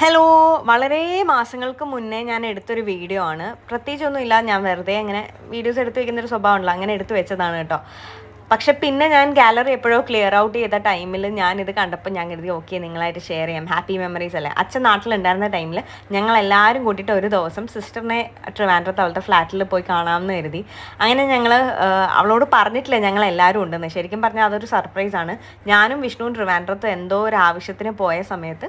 Hello വളരെ മാസങ്ങൾക്ക് മുന്നേ ഞാൻ എടുത്തൊരു വീഡിയോ ആണ്. പ്രത്യേകിച്ചൊന്നും ഇല്ല. ഞാൻ വെറുതെ അങ്ങനെ വീഡിയോസ് എടുത്ത് വെക്കുന്ന ഒരു സ്വഭാവമുണ്ടല്ലോ. അങ്ങനെ എടുത്തു വെച്ചതാണ് കേട്ടോ. പക്ഷെ പിന്നെ ഞാൻ ഗാലറി എപ്പോഴോ ക്ലിയർ ഔട്ട് ചെയ്ത ടൈമിൽ ഞാൻ ഇത് കണ്ടപ്പോൾ ഞാൻ കരുതി ഓക്കെ നിങ്ങളായിട്ട് ഷെയർ ചെയ്യാം. ഹാപ്പി മെമ്മറീസ് അല്ലേ? അച്ഛൻ നാട്ടിലുണ്ടായിരുന്ന ടൈമിൽ ഞങ്ങൾ എല്ലാവരും കൂട്ടിയിട്ട് ഒരു ദിവസം സിസ്റ്ററിനെ ട്രിവാൻഡ്രത്ത് അവളുടെ ഫ്ലാറ്റിൽ പോയി കാണാമെന്ന് കരുതി. അങ്ങനെ ഞങ്ങൾ അവളോട് പറഞ്ഞിട്ടില്ല ഞങ്ങൾ എല്ലാവരും ഉണ്ടെന്ന്. ശരിക്കും പറഞ്ഞാൽ അതൊരു സർപ്രൈസാണ് ഞാനും വിഷ്ണുവും ട്രിവാൻഡ്രത്ത് എന്തോ ഒരു ആവശ്യത്തിന് പോയ സമയത്ത്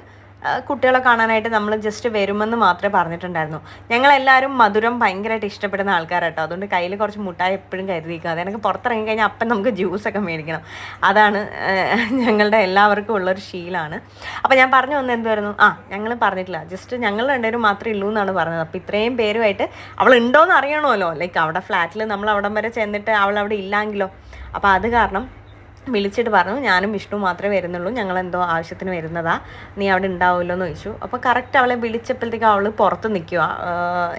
കുട്ടികളെ കാണാനായിട്ട് നമ്മൾ ജസ്റ്റ് വരുമെന്ന് മാത്രമേ പറഞ്ഞിട്ടുണ്ടായിരുന്നു. ഞങ്ങളെല്ലാവരും മധുരം ഭയങ്കരമായിട്ട് ഇഷ്ടപ്പെടുന്ന ആൾക്കാരാട്ടോ. അതുകൊണ്ട് കയ്യിൽ കുറച്ച് മുട്ടായി എപ്പോഴും കരുതിയിരിക്കും. അത് എനിക്ക് പുറത്തിറങ്ങി കഴിഞ്ഞാൽ അപ്പം നമുക്ക് ജ്യൂസൊക്കെ മേടിക്കണം. അതാണ് ഞങ്ങളുടെ എല്ലാവർക്കും ഉള്ളൊരു ശീലമാണ് അപ്പോൾ ഞാൻ പറഞ്ഞു വന്നത് എന്തുവായിരുന്നു? ആ ഞങ്ങൾ പറഞ്ഞിട്ടില്ല. ജസ്റ്റ് ഞങ്ങൾ രണ്ടുപേരും മാത്രമേ ഉള്ളൂ എന്നാണ് പറഞ്ഞത്. അപ്പോൾ ഇത്രയും പേരുമായിട്ട് അവൾ ഉണ്ടോയെന്ന് അറിയണമല്ലോ. ലൈക്ക് അവിടെ ഫ്ലാറ്റിൽ നമ്മൾ അവിടം വരെ ചെന്നിട്ട് അവൾ അവിടെ ഇല്ലെങ്കിലോ. അപ്പോൾ അത് കാരണം വിളിച്ചിട്ട് പറഞ്ഞു ഞാനും വിഷ്ണു മാത്രമേ വരുന്നുള്ളൂ ഞങ്ങൾ എന്തോ ആവശ്യത്തിന് വരുന്നതാ നീ അവിടെ ഉണ്ടാവുമല്ലോ എന്ന് ചോദിച്ചു. അപ്പോൾ കറക്റ്റ് അവളെ വിളിച്ചപ്പോഴത്തേക്കും അവൾ പുറത്ത് നിൽക്കുക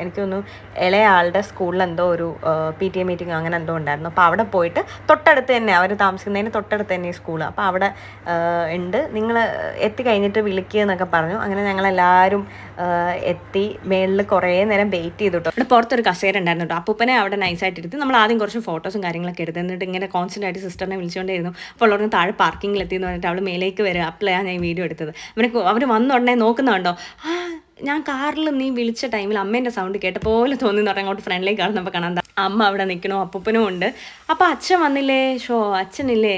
എനിക്ക് തോന്നുന്നു ഇളയ ആളുടെ സ്കൂളിൽ എന്തോ ഒരു പി ടി എ മീറ്റിംഗ് അങ്ങനെ എന്തോ ഉണ്ടായിരുന്നു. അപ്പോൾ അവിടെ പോയിട്ട് തൊട്ടടുത്ത് തന്നെ അവർ താമസിക്കുന്നതിന് തൊട്ടടുത്ത് തന്നെ സ്കൂൾ അപ്പോൾ അവിടെ ഉണ്ട്. നിങ്ങൾ എത്തി കഴിഞ്ഞിട്ട് വിളിക്കുക എന്നൊക്കെ പറഞ്ഞു. അങ്ങനെ ഞങ്ങളെല്ലാവരും എത്തി മേളിൽ കുറേ നേരം വെയിറ്റ് ചെയ്തു കേട്ടോ ഇവിടെ പുറത്തൊരു കസേര ഉണ്ടായിരുന്നു കേട്ടോ അപ്പൂപ്പനെ അവിടെ നൈസായിട്ട് ഇരുത്തി നമ്മൾ ആദ്യം കുറച്ച് ഫോട്ടോസും കാര്യങ്ങളൊക്കെ എടുത്ത് എന്നിട്ട് ഇങ്ങനെ കോൺസ്റ്റന്റ് ആയിട്ട് സിസ്റ്ററിനെ വിളിച്ചുകൊണ്ടിരുന്നു അപ്പോൾ ഉള്ളവർക്ക് താഴെ പാർക്കിങ്ങിൽ എത്തി എന്ന് പറഞ്ഞിട്ട് അവൾ മേലേക്ക് വരിക. അപ്ലൈ ഞാൻ വീഡിയോ എടുത്തത്. അവനെ അവർ വന്ന ഉടനെ നോക്കുന്നുണ്ടോ ആ ഞാൻ കാറിൽ നീ വിളിച്ച ടൈമിൽ അമ്മേന്റെ സൗണ്ട് കേട്ട പോലെ തോന്നി തുടങ്ങി അങ്ങോട്ട് ഫ്രണ്ടിലേക്ക് കാണുന്നപ്പോൾ കാണാൻ അമ്മ അവിടെ നിൽക്കണോ അപ്പൂപ്പനും ഉണ്ട്. അപ്പോൾ അച്ഛൻ വന്നില്ലേ? ഷോ അച്ഛനില്ലേ?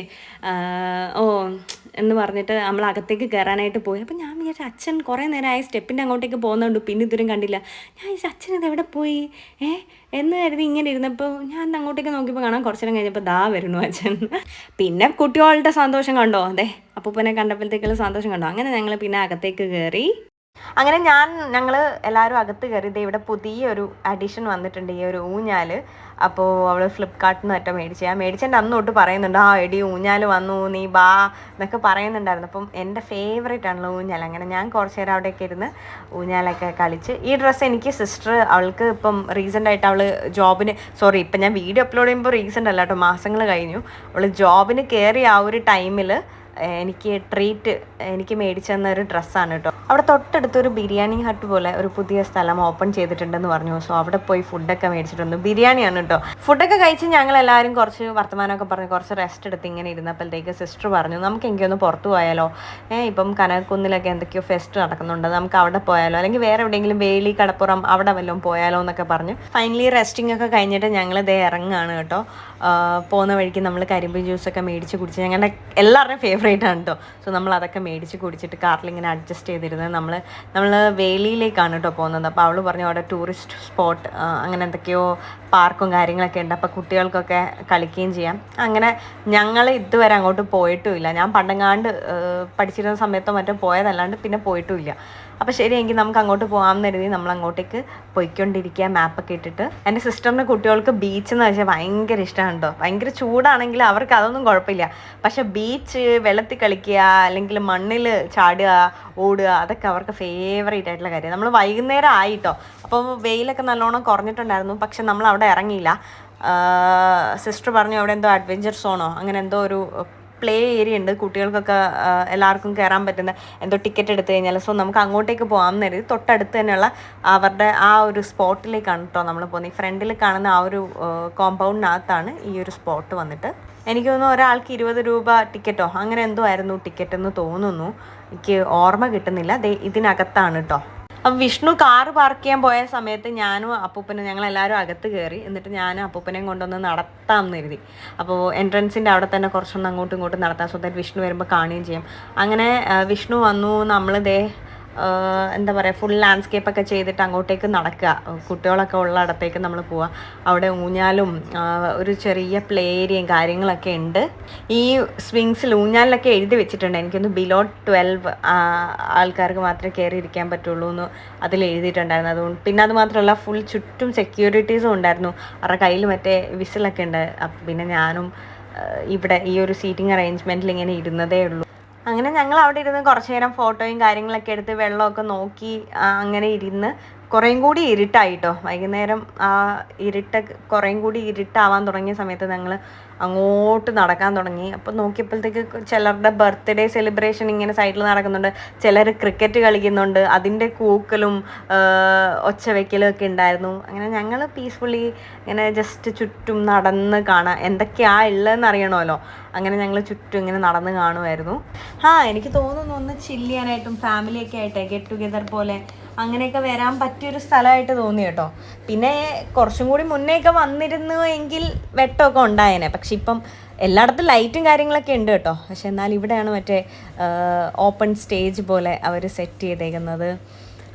ഓ എന്ന് പറഞ്ഞിട്ട് നമ്മൾ അകത്തേക്ക് കയറാനായിട്ട് പോയി. അപ്പം ഞാൻ വിചാരിച്ചു അച്ഛൻ കുറേ നേരമായി സ്റ്റെപ്പിന്റെ അങ്ങോട്ടേക്ക് പോകുന്നുണ്ട് പിന്നെ ഇതുവരും കണ്ടില്ല. ഞാൻ വിചാരിച്ചു അച്ഛൻ ഇത് എവിടെ പോയി? ഏ എന്ന് കരുതി ഇങ്ങനെ ഇരുന്നപ്പോൾ ഞാൻ അങ്ങോട്ടേക്ക് നോക്കിയപ്പോൾ കാണാൻ കുറച്ചു നേരം കഴിഞ്ഞപ്പോൾ ദാ വരുന്നു അച്ഛൻ. പിന്നെ കുട്ടികളുടെ സന്തോഷം കണ്ടോ? അതെ അപ്പൂപ്പനെ കണ്ടപ്പോഴത്തേക്കുള്ള സന്തോഷം കണ്ടോ? അങ്ങനെ ഞങ്ങൾ പിന്നെ അകത്തേക്ക് കയറി അങ്ങനെ ഞാൻ ഞങ്ങൾ എല്ലാവരും അകത്ത് കയറി ദേ ഇവിടെ പുതിയൊരു അഡീഷൻ വന്നിട്ടുണ്ട് ഈ ഒരു ഊഞ്ഞാൽ അപ്പോൾ അവൾ ഫ്ലിപ്കാർട്ടിൽ നിന്ന് ഒറ്റ മേടിച്ചു. ഞാൻ മേടിച്ചതിന്റെ അന്ന് തൊട്ട് പറയുന്നുണ്ട് ആ എടി ഊഞ്ഞാൽ വന്നു നീ ബാ എന്നൊക്കെ പറയുന്നുണ്ടായിരുന്നു. അപ്പം എന്റെ ഫേവറേറ്റ് ആണല്ലോ ഊഞ്ഞാൽ അങ്ങനെ ഞാൻ കുറച്ച് നേരം അവിടെയൊക്കെ ഇരുന്ന് ഊഞ്ഞാലൊക്കെ കളിച്ച്. ഈ ഡ്രസ്സ് എനിക്ക് സിസ്റ്റർ അവൾക്ക് ഇപ്പം റീസെന്റ് ആയിട്ട് അവൾ ജോബിന് സോറി ഇപ്പം ഞാൻ വീഡിയോ അപ്ലോഡ് ചെയ്യുമ്പോൾ റീസെന്റ് അല്ല കേട്ടോ മാസങ്ങൾ കഴിഞ്ഞു. അവൾ ജോബിന് കയറി ആ ഒരു ടൈമിൽ എനിക്ക് ട്രീറ്റ് എനിക്ക് മേടിച്ചു തന്ന ഒരു ഡ്രസ്സാണ് കേട്ടോ അവിടെ തൊട്ടടുത്തൊരു ബിരിയാണി ഹട്ട് പോലെ ഒരു പുതിയ സ്ഥലം ഓപ്പൺ ചെയ്തിട്ടുണ്ടെന്ന് പറഞ്ഞു. സോ അവിടെ പോയി ഫുഡൊക്കെ മേടിച്ചിട്ടുണ്ട് ബിരിയാണിയാണ് കേട്ടോ ഫുഡൊക്കെ കഴിച്ച് ഞങ്ങൾ എല്ലാവരും കുറച്ച് വർത്തമാനമൊക്കെ പറഞ്ഞ്. കുറച്ച് റെസ്റ്റ് എടുത്ത് ഇങ്ങനെ ഇരുന്നപ്പോഴത്തേക്ക് സിസ്റ്റർ പറഞ്ഞു നമുക്ക് എനിക്കൊന്ന് പുറത്തു പോയാലോ? ഏഹ് ഇപ്പം കനകുന്നിലൊക്കെ എന്തൊക്കെയോ ഫെസ്റ്റ് നടക്കുന്നുണ്ട്. നമുക്ക് അവിടെ പോയാലോ? അല്ലെങ്കിൽ വേറെ എവിടെയെങ്കിലും വേലി കടപ്പുറം അവിടെ വല്ലതും പോയാലോ? എന്നൊക്കെ പറഞ്ഞു. ഫൈനലി റെസ്റ്റിംഗ് ഒക്കെ കഴിഞ്ഞിട്ട് ഞങ്ങൾ ഇതേ ഇറങ്ങുകയാണ് കേട്ടോ പോകുന്ന വഴിക്ക് നമ്മൾ കരിമ്പ് ജ്യൂസൊക്കെ മേടിച്ച് കുടിച്ച് ഞങ്ങളുടെ എല്ലാവരുടെയും ഫേവറേറ്റ് ആണ് കേട്ടോ സോ നമ്മൾ അതൊക്കെ മേടിച്ച് കുടിച്ചിട്ട് കാറിൽ ഇങ്ങനെ അഡ്ജസ്റ്റ് ചെയ്തിരുന്നത് നമ്മൾ നമ്മൾ വേലിയിലേക്കാണ് കേട്ടോ പോകുന്നത്. അപ്പോൾ അവൾ പറഞ്ഞു അവിടെ ടൂറിസ്റ്റ് സ്പോട്ട് അങ്ങനെ എന്തൊക്കെയോ പാർക്കും കാര്യങ്ങളൊക്കെ ഉണ്ട്. അപ്പോൾ കുട്ടികൾക്കൊക്കെ കളിക്കുകയും ചെയ്യാം. അങ്ങനെ ഞങ്ങൾ ഇതുവരെ അങ്ങോട്ട് പോയിട്ടുമില്ല ഞാൻ പണ്ടങ്ങാണ്ട് പഠിച്ചിരുന്ന സമയത്തോ മറ്റോ പോയതല്ലാണ്ട് പിന്നെ പോയിട്ടുമില്ല അപ്പോൾ ശരി എങ്കിൽ നമുക്ക് അങ്ങോട്ട് പോകാമെന്ന് കരുതി നമ്മൾ അങ്ങോട്ടേക്ക് പോയിക്കൊണ്ടിരിക്കുക മാപ്പൊക്കെ ഇട്ടിട്ട്. എന്റെ സിസ്റ്ററിന്റെ കുട്ടികൾക്ക് ബീച്ച് എന്ന് വെച്ചാൽ ഭയങ്കര ഇഷ്ടമാണ് കേട്ടോ ഭയങ്കര ചൂടാണെങ്കിൽ അവർക്ക് അതൊന്നും കുഴപ്പമില്ല പക്ഷേ ബീച്ച് വെള്ളത്തിൽ കളിക്കുക അല്ലെങ്കിൽ മണ്ണിൽ ചാടുക ഓടുക അതൊക്കെ അവർക്ക് ഫേവറേറ്റ് ആയിട്ടുള്ള കാര്യം. നമ്മൾ വൈകുന്നേരം ആയിട്ടോ അപ്പോൾ വെയിലൊക്കെ നല്ലോണം കുറഞ്ഞിട്ടുണ്ടായിരുന്നു. പക്ഷെ നമ്മൾ അവിടെ ഇറങ്ങിയില്ല സിസ്റ്റർ പറഞ്ഞു അവിടെ എന്തോ അഡ്വഞ്ചർ സോണോ അങ്ങനെ എന്തോ ഒരു പ്ലേ ഏരിയ ഉണ്ട്. കുട്ടികൾക്കൊക്കെ എല്ലാവർക്കും കയറാൻ പറ്റുന്ന എന്തോ ടിക്കറ്റ് എടുത്തു കഴിഞ്ഞാൽ സോ നമുക്ക് അങ്ങോട്ടേക്ക് പോകാം എന്ന് കരുതി തൊട്ടടുത്ത് തന്നെയുള്ള അവരുടെ ആ ഒരു സ്പോട്ടിലേക്കാണ് കേട്ടോ നമ്മൾ പോകുന്നത് ഈ ഫ്രണ്ടിൽ കാണുന്ന ആ ഒരു കോമ്പൗണ്ടിനകത്താണ് ഈ ഒരു സ്പോട്ട് വന്നിട്ട്. എനിക്ക് തോന്നുന്നു ഒരാൾക്ക് ഇരുപത് രൂപ ടിക്കറ്റോ അങ്ങനെ എന്തോ ആയിരുന്നു ടിക്കറ്റ് എന്ന് തോന്നുന്നു. എനിക്ക് ഓർമ്മ കിട്ടുന്നില്ല. ഇതിനകത്താണ് കേട്ടോ അപ്പം വിഷ്ണു കാറ് പാർക്ക് ചെയ്യാൻ പോയ സമയത്ത് ഞാനും അപ്പൂപ്പനും ഞങ്ങൾ എല്ലാവരും അകത്ത് കയറി എന്നിട്ട് ഞാനും അപ്പൂപ്പനെയും കൊണ്ടൊന്ന് നടത്താം എന്ന് കരുതി അപ്പോൾ എൻട്രൻസിന്റെ അവിടെ തന്നെ കുറച്ചൊന്ന് അങ്ങോട്ടും ഇങ്ങോട്ടും നടത്താം. സോ വിഷ്ണു വരുമ്പോൾ കാണുകയും ചെയ്യും. അങ്ങനെ വിഷ്ണു വന്നു. നമ്മൾ ദേ എന്താ പറയുക ഫുൾ ലാൻഡ്സ്കേപ്പ് ഒക്കെ ചെയ്തിട്ട് അങ്ങോട്ടേക്ക് നടക്കുക. കുട്ടികളൊക്കെ ഉള്ള ഇടത്തേക്ക് നമ്മൾ പോവുക. അവിടെ ഊഞ്ഞാലും ഒരു ചെറിയ പ്ലേ ഏരിയയും കാര്യങ്ങളൊക്കെ ഉണ്ട്. ഈ സ്വിങ്സിൽ ഊഞ്ഞാലിലൊക്കെ എഴുതി വെച്ചിട്ടുണ്ട്. എനിക്കൊന്ന് ബിലോ ട്വൽവ് ആൾക്കാർക്ക് മാത്രമേ കയറി ഇരിക്കാൻ പറ്റുള്ളൂ എന്ന് അതിൽ എഴുതിയിട്ടുണ്ടായിരുന്നു. അതുകൊണ്ട് പിന്നെ അത് മാത്രമല്ല ഫുൾ ചുറ്റും സെക്യൂരിറ്റീസും ഉണ്ടായിരുന്നു. അവരുടെ കയ്യിൽ മറ്റേ വിസിലൊക്കെ ഉണ്ട്. പിന്നെ ഞാനും ഇവിടെ ഈ ഒരു സീറ്റിംഗ് അറേഞ്ച്മെന്റിൽ ഇങ്ങനെ ഇരുന്നതേ ഉള്ളൂ. അങ്ങനെ ഞങ്ങൾ അവിടെ ഇരുന്ന് കുറച്ച് നേരം ഫോട്ടോയും കാര്യങ്ങളൊക്കെ എടുത്ത് വെള്ളമൊക്കെ നോക്കി അങ്ങനെ ഇരുന്ന് കുറേയും കൂടി ഇരുട്ടായിട്ടോ. വൈകുന്നേരം ആ ഇരുട്ട കുറേയും കൂടി ഇരുട്ടാവാൻ തുടങ്ങിയ സമയത്ത് ഞങ്ങൾ അങ്ങോട്ട് നടക്കാൻ തുടങ്ങി. അപ്പോൾ നോക്കിയപ്പോഴത്തേക്ക് ചിലരുടെ ബർത്ത്ഡേ സെലിബ്രേഷൻ ഇങ്ങനെ സൈഡിൽ നടക്കുന്നുണ്ട്. ചിലർ ക്രിക്കറ്റ് കളിക്കുന്നുണ്ട്. അതിന്റെ കൂക്കലും ഒച്ചവെക്കലും ഒക്കെ ഉണ്ടായിരുന്നു. അങ്ങനെ ഞങ്ങൾ പീസ്ഫുള്ളി ഇങ്ങനെ ജസ്റ്റ് ചുറ്റും നടന്ന് കാണാം. എന്തൊക്കെയാ ഉള്ളതെന്ന് അറിയണമല്ലോ. അങ്ങനെ ഞങ്ങൾ ചുറ്റും ഇങ്ങനെ നടന്ന് കാണുമായിരുന്നു ആ എനിക്ക് തോന്നുന്നു ഒന്ന് ചില്ലിയാനായിട്ടും ഫാമിലിയൊക്കെ ആയിട്ട് ഗെറ്റ് ടുഗെദർ പോലെ അങ്ങനെയൊക്കെ വരാൻ പറ്റിയൊരു സ്ഥലമായിട്ട് തോന്നി കേട്ടോ. പിന്നെ കുറച്ചും കൂടി മുന്നേയൊക്കെ വന്നിരുന്നു എങ്കിൽ വെട്ടമൊക്കെ ഉണ്ടായേനെ. പക്ഷെ ഇപ്പം എല്ലായിടത്തും ലൈറ്റും കാര്യങ്ങളൊക്കെ ഉണ്ട് കേട്ടോ. പക്ഷെ എന്നാൽ ഇവിടെയാണ് മറ്റേ ഓപ്പൺ സ്റ്റേജ് പോലെ അവർ സെറ്റ് ചെയ്തേക്കുന്നത്.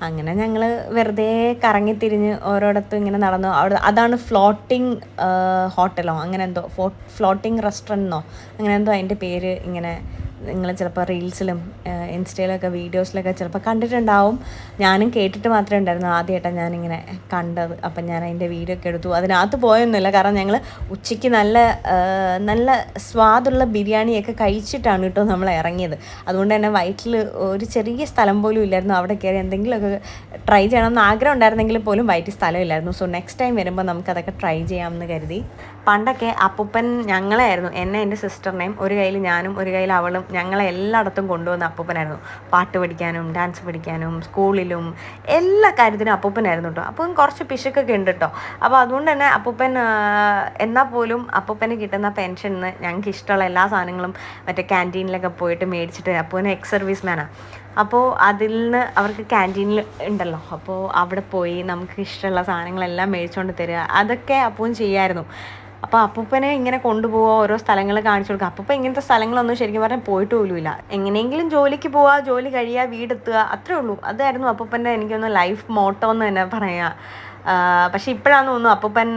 അങ്ങനെ ഞങ്ങൾ വെറുതെ കറങ്ങിത്തിരിഞ്ഞ് ഓരോടത്തും ഇങ്ങനെ നടന്നു. അവിടെ അതാണ് ഫ്ലോട്ടിംഗ് ഹോട്ടലോ അങ്ങനെ എന്തോ ഫ്ലോട്ടിംഗ് റെസ്റ്റോറന്റോ അങ്ങനെ എന്തോ അതിന്റെ പേര് ഇങ്ങനെ നിങ്ങൾ ചിലപ്പോൾ റീൽസിലും ഇൻസ്റ്റയിലൊക്കെ വീഡിയോസിലൊക്കെ ചിലപ്പോൾ കണ്ടിട്ടുണ്ടാവും. ഞാനും കേട്ടിട്ട് മാത്രമേ ഉണ്ടായിരുന്നു ആദ്യമായിട്ടാണ് ഞാനിങ്ങനെ കണ്ടത്. അപ്പം ഞാൻ അതിന്റെ വീഡിയോ ഒക്കെ എടുത്തു. അതിനകത്ത് പോയൊന്നുമില്ല. കാരണം ഞങ്ങൾ ഉച്ചയ്ക്ക് നല്ല നല്ല സ്വാദുള്ള ബിരിയാണിയൊക്കെ കഴിച്ചിട്ടാണ് കേട്ടോ നമ്മൾ ഇറങ്ങിയത്. അതുകൊണ്ട് തന്നെ വയറ്റിൽ ഒരു ചെറിയ സ്ഥലം പോലും ഇല്ലായിരുന്നു. അവിടെ കയറി എന്തെങ്കിലുമൊക്കെ ട്രൈ ചെയ്യണം എന്ന് ആഗ്രഹം ഉണ്ടായിരുന്നെങ്കിൽ പോലും വയറ്റിൽ സ്ഥലമില്ലായിരുന്നു സോ നെക്സ്റ്റ് ടൈം വരുമ്പോൾ നമുക്കതൊക്കെ ട്രൈ ചെയ്യാമെന്ന് കരുതി. പണ്ടൊക്കെ അപ്പൂപ്പൻ ഞങ്ങളെയായിരുന്നു. എന്നെ എന്റെ സിസ്റ്ററിനെയും ഒരു കയ്യിൽ ഞാനും ഒരു കയ്യിൽ അവളും ഞങ്ങളെ എല്ലായിടത്തും കൊണ്ടുവന്ന അപ്പൂപ്പനായിരുന്നു. പാട്ട് പഠിക്കാനും ഡാൻസ് പഠിക്കാനും സ്കൂളിലും എല്ലാ കാര്യത്തിനും അപ്പൂപ്പനായിരുന്നു കേട്ടോ. അപ്പം കുറച്ച് പിശുക്കൊക്കെ ഉണ്ട് കേട്ടോ. അപ്പോൾ അതുകൊണ്ട് തന്നെ അപ്പൂപ്പൻ എന്നാൽ പോലും അപ്പൂപ്പന് കിട്ടുന്ന പെൻഷനിന്ന് ഞങ്ങൾക്ക് ഇഷ്ടമുള്ള എല്ലാ സാധനങ്ങളും മറ്റേ ക്യാന്റീനിലൊക്കെ പോയിട്ട് മേടിച്ചിട്ട് അപ്പൂന് എക്സ് സർവീസ് മാനാണ് അപ്പോൾ അതിൽ നിന്ന് അവർക്ക് ക്യാന്റീനിൽ ഉണ്ടല്ലോ. അപ്പോൾ അവിടെ പോയി നമുക്ക് ഇഷ്ടമുള്ള സാധനങ്ങളെല്ലാം മേടിച്ചുകൊണ്ട് തരിക. അതൊക്കെ അപ്പൂൻ ചെയ്യായിരുന്നു. അപ്പോൾ അപ്പൂപ്പനെ ഇങ്ങനെ കൊണ്ടുപോവുക ഓരോ സ്ഥലങ്ങൾ കാണിച്ചു കൊടുക്കുക അപ്പൂപ്പ ഇങ്ങനത്തെ സ്ഥലങ്ങളൊന്നും ശരിക്കും പറഞ്ഞാൽ പോയിട്ട് പോലുമില്ല. എങ്ങനെയെങ്കിലും ജോലിക്ക് പോവുക ജോലി കഴിയുക വീടെത്തുക അത്രേ ഉള്ളൂ. അതായിരുന്നു അപ്പൂപ്പന്റെ എനിക്കൊന്ന് ലൈഫ് മോട്ടോ എന്ന് തന്നെ പറയാം. പക്ഷെ ഇപ്പോഴാന്ന് തോന്നുന്നു അപ്പൂപ്പൻ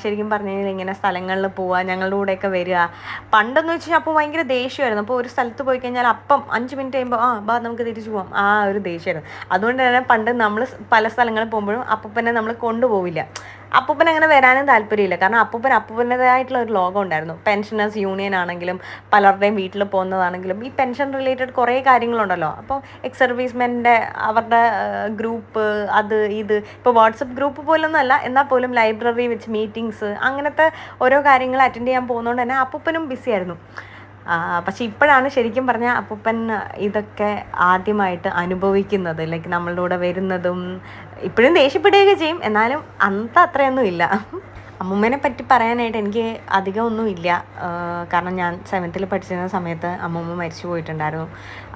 ശരിക്കും പറഞ്ഞു കഴിഞ്ഞാൽ ഇങ്ങനെ സ്ഥലങ്ങളിൽ പോവുക ഞങ്ങളുടെ കൂടെയൊക്കെ വരിക. പണ്ടെന്ന് വെച്ച് കഴിഞ്ഞാൽ അപ്പോൾ ഭയങ്കര ദേഷ്യമായിരുന്നു. അപ്പോൾ ഒരു സ്ഥലത്ത് പോയി കഴിഞ്ഞാൽ അപ്പം അഞ്ച് മിനിറ്റ് കഴിയുമ്പോൾ ആ ബാ നമുക്ക് തിരിച്ചു പോവാം. ആ ഒരു ദേഷ്യമായിരുന്നു. അതുകൊണ്ട് തന്നെ പണ്ട് നമ്മൾ പല സ്ഥലങ്ങളിൽ പോകുമ്പോഴും അപ്പൂപ്പനെ നമ്മൾ കൊണ്ടുപോവില്ല. അപ്പൂപ്പൻ അങ്ങനെ വരാനും താല്പര്യമില്ല. കാരണം അപ്പൂപ്പൻ അപ്പൂപ്പന്റെതായിട്ടുള്ള ഒരു ലോകം ഉണ്ടായിരുന്നു. പെൻഷനേഴ്സ് യൂണിയൻ ആണെങ്കിലും പലരുടെയും വീട്ടിൽ പോകുന്നതാണെങ്കിലും ഈ പെൻഷൻ റിലേറ്റഡ് കുറേ കാര്യങ്ങളുണ്ടല്ലോ. അപ്പോൾ എക്സ് സർവീസ്മെന്റെ അവരുടെ ഗ്രൂപ്പ് അത് ഇത്. ഇപ്പോൾ വാട്സപ്പ് ഗ്രൂപ്പ് പോലൊന്നും അല്ല. എന്നാൽ പോലും ലൈബ്രറി വെച്ച് മീറ്റിങ്സ് അങ്ങനത്തെ ഓരോ കാര്യങ്ങൾ അറ്റൻഡ് ചെയ്യാൻ പോകുന്നതുകൊണ്ട് തന്നെ അപ്പൂപ്പനും ബിസി ആയിരുന്നു. പക്ഷെ ഇപ്പോഴാണ് ശരിക്കും പറഞ്ഞാൽ അപ്പൂപ്പൻ ഇതൊക്കെ ആദ്യമായിട്ട് അനുഭവിക്കുന്നത്. ലൈക്ക് നമ്മളുടെ കൂടെ വരുന്നതും ഇപ്പോഴും ദേഷ്യപ്പെടുകയൊക്കെ ചെയ്യും. എന്നാലും അന്നത്തെ അത്രയൊന്നും ഇല്ല. അമ്മൂമ്മേനെ പറ്റി പറയാനായിട്ട് എനിക്ക് അധികം ഒന്നും ഇല്ല. കാരണം ഞാൻ സെവൻത്തിൽ പഠിച്ചിരുന്ന സമയത്ത് അമ്മൂമ്മ മരിച്ചു പോയിട്ടുണ്ടായിരുന്നു.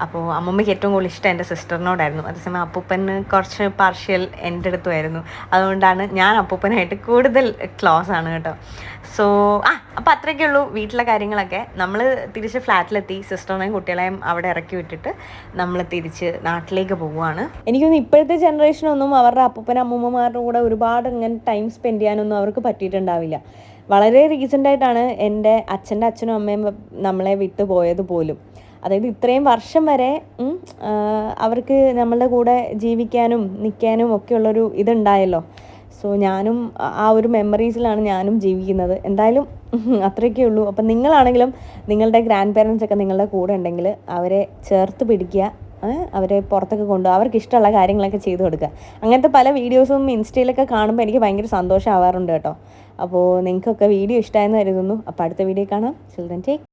അപ്പോൾ അമ്മൂമ്മയ്ക്ക് ഏറ്റവും കൂടുതൽ ഇഷ്ടം എന്റെ സിസ്റ്ററിനോടായിരുന്നു അതേസമയം അപ്പൂപ്പന് കുറച്ച് പാർഷ്യൽ എന്റെ അടുത്തുമായിരുന്നു. അതുകൊണ്ടാണ് ഞാൻ അപ്പൂപ്പനായിട്ട് കൂടുതൽ ക്ലോസ് ആണ് കേട്ടോ. സോ ആ അപ്പോൾ അത്രയൊക്കെ ഉള്ളൂ വീട്ടിലെ കാര്യങ്ങളൊക്കെ. നമ്മൾ തിരിച്ച് ഫ്ലാറ്റിലെത്തി സിസ്റ്ററിനെയും കുട്ടികളെയും അവിടെ ഇറക്കി വിട്ടിട്ട് നമ്മൾ തിരിച്ച് നാട്ടിലേക്ക് പോവുകയാണ്. എനിക്കൊന്നും ഇപ്പോഴത്തെ ജനറേഷനൊന്നും അവരുടെ അപ്പൂപ്പൻ അമ്മൂമ്മമാരുടെ കൂടെ ഒരുപാട് ഇങ്ങനെ ടൈം സ്പെൻഡ് ചെയ്യാനൊന്നും അവർക്ക് പറ്റിയിട്ടുണ്ടാവില്ല. വളരെ റീസെന്റായിട്ടാണ് എന്റെ അച്ഛന്റെ അച്ഛനും അമ്മയും നമ്മളെ വിട്ടു പോയത് പോലും. അതായത് ഇത്രയും വർഷം വരെ അവർക്ക് നമ്മളുടെ കൂടെ ജീവിക്കാനും നിൽക്കാനും ഒക്കെയുള്ളൊരു ഇതുണ്ടായല്ലോ. സോ ഞാനും ആ ഒരു മെമ്മറീസിലാണ് ഞാനും ജീവിക്കുന്നത്. എന്തായാലും അത്രയൊക്കെ ഉള്ളൂ. അപ്പം നിങ്ങളാണെങ്കിലും നിങ്ങളുടെ ഗ്രാൻഡ് പേരൻസ് ഒക്കെ നിങ്ങളുടെ കൂടെ ഉണ്ടെങ്കിൽ അവരെ ചേർത്ത് പിടിക്കുക അവരെ പുറത്തൊക്കെ കൊണ്ടുപോകുക അവർക്ക് ഇഷ്ടമുള്ള കാര്യങ്ങളൊക്കെ ചെയ്തു കൊടുക്കുക. അങ്ങനത്തെ പല വീഡിയോസും ഇൻസ്റ്റയിലൊക്കെ കാണുമ്പോൾ എനിക്ക് ഭയങ്കര സന്തോഷമാവാറുണ്ട് കേട്ടോ. അപ്പോൾ നിങ്ങൾക്കൊക്കെ വീഡിയോ ഇഷ്ടമായെന്ന് കരുതുന്നു. അപ്പോൾ അടുത്ത വീഡിയോ കാണാം. Children take